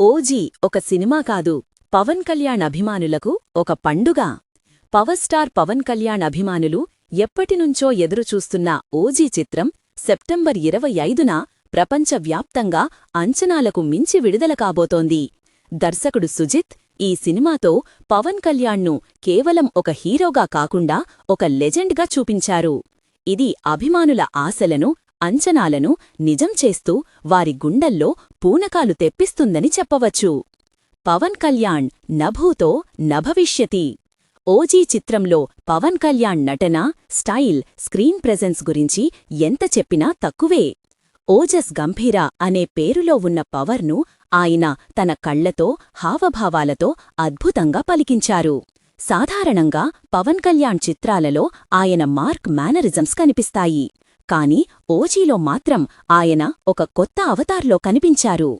OG ఒక cinema కాదు. పవన్ కళ్యాణ్ అభిమానులకు ఒక పండుగ. పవర్ స్టార్ పవన్ కళ్యాణ్ అభిమానులు ఎప్పటినుంచో ఎదురుచూస్తున్న ఓజీ చిత్రం సెప్టెంబర్ ఇరవై ఐదున ప్రపంచవ్యాప్తంగా అంచనాలకు మించి విడుదల కాబోతోంది. దర్శకుడు సుజిత్ ఈ సినిమాతో పవన్ కళ్యాణ్ను కేవలం ఒక హీరోగా కాకుండా ఒక లెజెండ్గా చూపించారు. ఇది అభిమానుల ఆశలను అంచనాలను నిజం చేస్తూ వారి గుండెల్లో పూనకాలు తెప్పిస్తుందని చెప్పవచ్చు. పవన్ కళ్యాణ్ నభూతో నభవిష్యతి. ఓజీ చిత్రంలో పవన్ కళ్యాణ్ నటన స్టైల్ స్క్రీన్ ప్రెజెన్స్ గురించి ఎంత చెప్పినా తక్కువే. ఓజస్ గంభీర అనే పేరులో ఉన్న పవర్ను ఆయన తన కళ్ళతో హావభావాలతో అద్భుతంగా పలికించారు. సాధారణంగా పవన్ కళ్యాణ్ చిత్రాలలో ఆయన మార్క్ మేనరిజమ్స్ కనిపిస్తాయి. కాని ఓజీలో మాత్రం ఆయన ఒక కొత్త అవతార్లో కనిపించారు.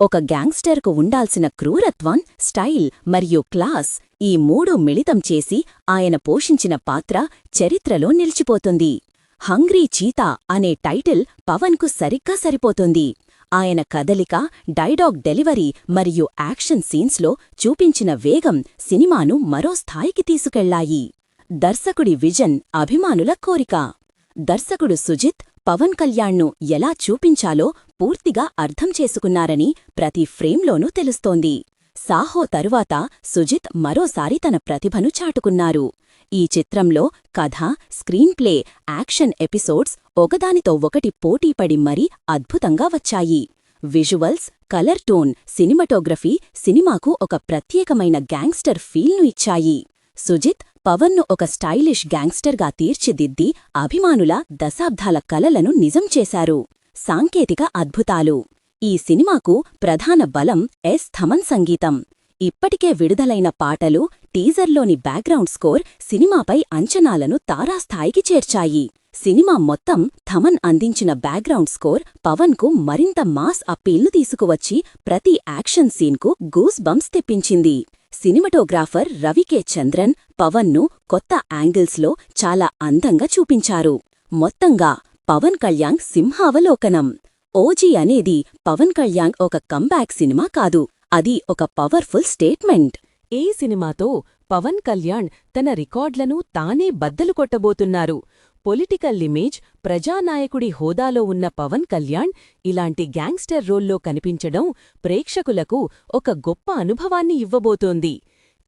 ఒక గ్యాంగ్స్టర్కు ఉండాల్సిన క్రూరత్వం స్టైల్ మరియు క్లాస్ ఈ మూడు మిళితం చేసి ఆయన పోషించిన పాత్ర చరిత్రలో నిలిచిపోతుంది. హంగ్రీ చీతా అనే టైటిల్ పవన్కు సరిగ్గా సరిపోతుంది. ఆయన కదలిక డైడాగ్ డెలివరీ మరియు యాక్షన్ సీన్స్లో చూపించిన వేగం సినిమాను మరో స్థాయికి తీసుకెళ్ళాయి. దర్శకుడి విజన్ అభిమానుల కోరిక. దర్శకుడు సుజిత్ పవన్ కళ్యాణ్ను ఎలా చూపించాలో పూర్తిగా అర్థం చేసుకున్నారని ప్రతి ఫ్రేమ్లోనూ తెలుస్తోంది. సాహో తరువాత సుజిత్ మరోసారి తన ప్రతిభను చాటుకున్నారు. ఈ చిత్రంలో కథ స్క్రీన్ ప్లే యాక్షన్ ఎపిసోడ్స్ ఒకదానితో ఒకటి పోటీపడి మరీ అద్భుతంగా వచ్చాయి. విజువల్స్ కలర్ టోన్ సినిమాటోగ్రఫీ సినిమాకు ఒక ప్రత్యేకమైన గ్యాంగ్స్టర్ ఫీల్ను ఇచ్చాయి. సుజిత్ పవన్ను ఒక స్టైలిష్ గ్యాంగ్స్టర్గా తీర్చిదిద్ది అభిమానుల దశాబ్దాల కలలను నిజం చేశారు. సాంకేతిక అద్భుతాలు. ఈ సినిమాకు ప్రధాన బలం ఎస్ థమన్ సంగీతం. ఇప్పటికే విడుదలైన పాటలు టీజర్లోని బ్యాక్గ్రౌండ్ స్కోర్ సినిమాపై అంచనాలను తారాస్థాయికి చేర్చాయి. సినిమా మొత్తం థమన్ అందించిన బ్యాక్గ్రౌండ్ స్కోర్ పవన్కు మరింత మాస్ అప్పీల్ను తీసుకువచ్చి ప్రతి యాక్షన్ సీన్కు గూస్ బంప్స్ తెప్పించింది. సినిమటోగ్రాఫర్ రవికే చంద్రన్ పవన్ను కొత్త యాంగిల్స్లో చాలా అందంగా చూపించారు. మొత్తంగా పవన్ కళ్యాణ్ సింహావలోకనం. ఓజీ అనేది పవన్ కళ్యాణ్ ఒక కంబ్యాక్ సినిమా కాదు అది ఒక పవర్ఫుల్ స్టేట్మెంట్. ఏ సినిమాతో పవన్ కళ్యాణ్ తన రికార్డ్లను తానే బద్దలు కొట్టబోతున్నారు. పొలిటికల్ ఇమేజ్ ప్రజానాయకుడి హోదాలో ఉన్న పవన్ కళ్యాణ్ ఇలాంటి గ్యాంగ్స్టర్ రోల్లో కనిపించడం ప్రేక్షకులకు ఒక గొప్ప అనుభవాన్ని ఇవ్వబోతోంది.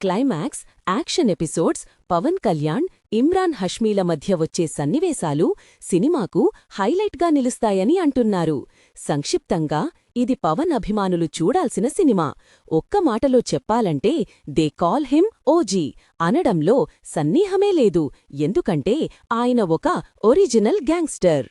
Climax action episodes Pawan Kalyan Imran హష్మీల మధ్య వచ్చే సన్నివేశాలు సినిమాకు హైలైట్గా నిలుస్తాయని అంటున్నారు. సంక్షిప్తంగా ఇది పవన్ అభిమానులు చూడాల్సిన సినిమా. ఒక్క మాటలో చెప్పాలంటే దే కాల్ హిమ్ ఓజీ అనడంలో సన్నిహమే లేదు. ఎందుకంటే ఆయన ఒక ఒరిజినల్ గ్యాంగ్స్టర్.